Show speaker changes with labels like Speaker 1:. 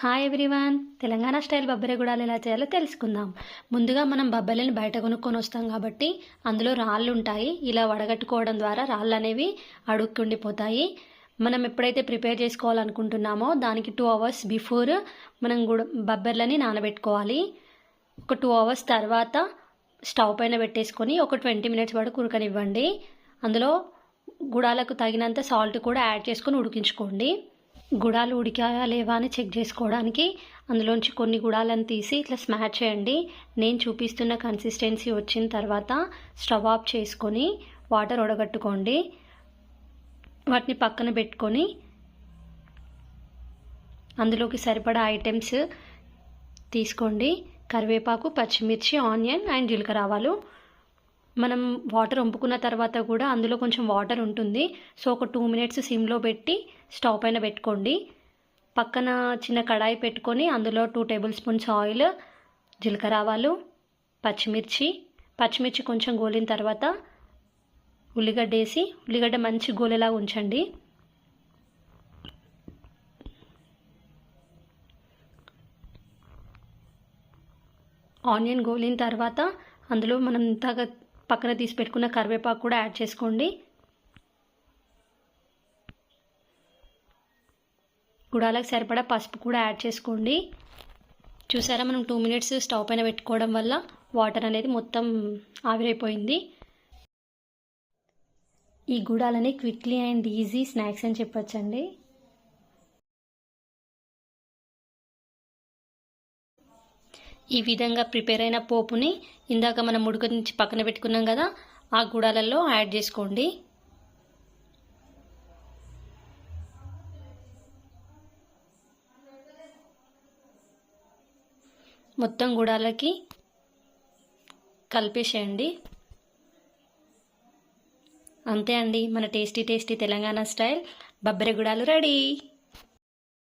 Speaker 1: Hi everyone Telangana style బొబ్బరిగూడాలు ఎలా చేయాలో తెలుసుకుందాం. ముందుగా మనం బొబ్బరిని బయట కొనుక్కొని వస్తాం కాబట్టి అందులో రాళ్ళు ఉంటాయి. ఇలా వడగట్టుకోవడం ద్వారా రాళ్ళు అనేవి అడుక్కుండిపోతాయి. మనం ఎప్పుడైతే ప్రిపేర్ చేసుకోవాలనుకుంటున్నామో దానికి టూ అవర్స్ బిఫోర్ మనం గుడ బొబ్బర్లని నానబెట్టుకోవాలి. ఒక టూ అవర్స్ తర్వాత స్టవ్ పైన పెట్టేసుకొని ఒక ట్వంటీ మినిట్స్ వరకు ఉడకనివ్వండి. అందులో గుడాలకు తగినంత సాల్ట్ కూడా యాడ్ చేసుకొని ఉడికించుకోండి. గుడాలు ఉడికాయా లేవా అని చెక్ చేసుకోవడానికి అందులోంచి కొన్ని గుడాలను తీసి ఇట్లా స్మాష్ చేయండి. నేను చూపిస్తున్న కన్సిస్టెన్సీ వచ్చిన తర్వాత స్టవ్ ఆఫ్ చేసుకొని వాటర్ ఉడగట్టుకోండి. వాటిని పక్కన పెట్టుకొని అందులోకి సరిపడా ఐటమ్స్ తీసుకోండి. కరివేపాకు పచ్చిమిర్చి ఆనియన్ అండ్ జీలకర్ర ఆవాలు మనం వాటర్ వంపుకున్న తర్వాత కూడా అందులో కొంచెం వాటర్ ఉంటుంది. సో ఒక టూ మినిట్స్ సిమ్లో పెట్టి స్టవ్ పైన పెట్టుకోండి. పక్కన చిన్న కడాయి పెట్టుకొని అందులో టూ టేబుల్ స్పూన్స్ ఆయిల్ జీలకర్ర ఆవాలు పచ్చిమిర్చి. పచ్చిమిర్చి కొంచెం గోలిన తర్వాత ఉల్లిగడ్డ వేసి ఉల్లిగడ్డ మంచి గోలేలా ఉంచండి. ఆనియన్ గోలిన తర్వాత అందులో మనం ఇంతగా పక్కన తీసి పెట్టుకున్న కరివేపాకు కూడా యాడ్ చేసుకోండి. గుడాలకు సరిపడా పసుపు కూడా యాడ్ చేసుకోండి. చూసారా మనం టూ మినిట్స్ స్టవ్ పైన పెట్టుకోవడం వల్ల వాటర్ అనేది మొత్తం ఆవిరైపోయింది. ఈ గుడాలని క్విక్లీ అండ్ ఈజీ స్నాక్స్ అని చెప్పొచ్చండి. ఈ విధంగా ప్రిపేర్ అయిన పోపుని ఇందాక మనం ఉడక నుంచి పక్కన పెట్టుకున్నాం కదా ఆ గుడాలలో యాడ్ చేసుకోండి. మొత్తం గుడాలకి కలిపేసేయండి. అంతే అండి మన టేస్టీ టేస్టీ తెలంగాణ స్టైల్ బబ్బరి గుడాలు రెడీ.